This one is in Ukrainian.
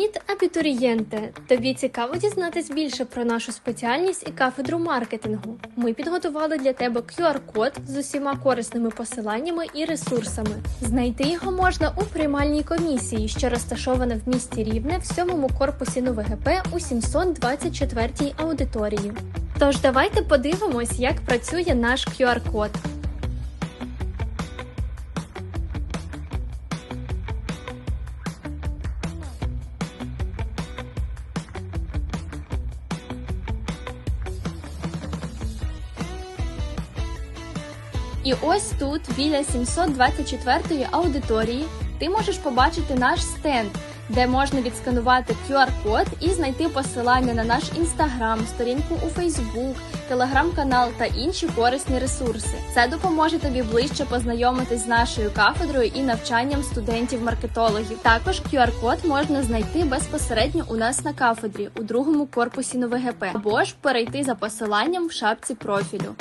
Привіт, абітурієнте! Тобі цікаво дізнатись більше про нашу спеціальність і кафедру маркетингу. Ми підготували для тебе QR-код з усіма корисними посиланнями і ресурсами. Знайти його можна у приймальній комісії, що розташована в місті Рівне в сьомому корпусі НУВГП у 724 аудиторії. Тож давайте подивимось, як працює наш QR-код. І ось тут, біля 724-ї аудиторії, ти можеш побачити наш стенд, де можна відсканувати QR-код і знайти посилання на наш інстаграм, сторінку у Facebook, телеграм-канал та інші корисні ресурси. Це допоможе тобі ближче познайомитись з нашою кафедрою і навчанням студентів-маркетологів. Також QR-код можна знайти безпосередньо у нас на кафедрі у другому корпусі НВГП, або ж перейти за посиланням в шапці профілю.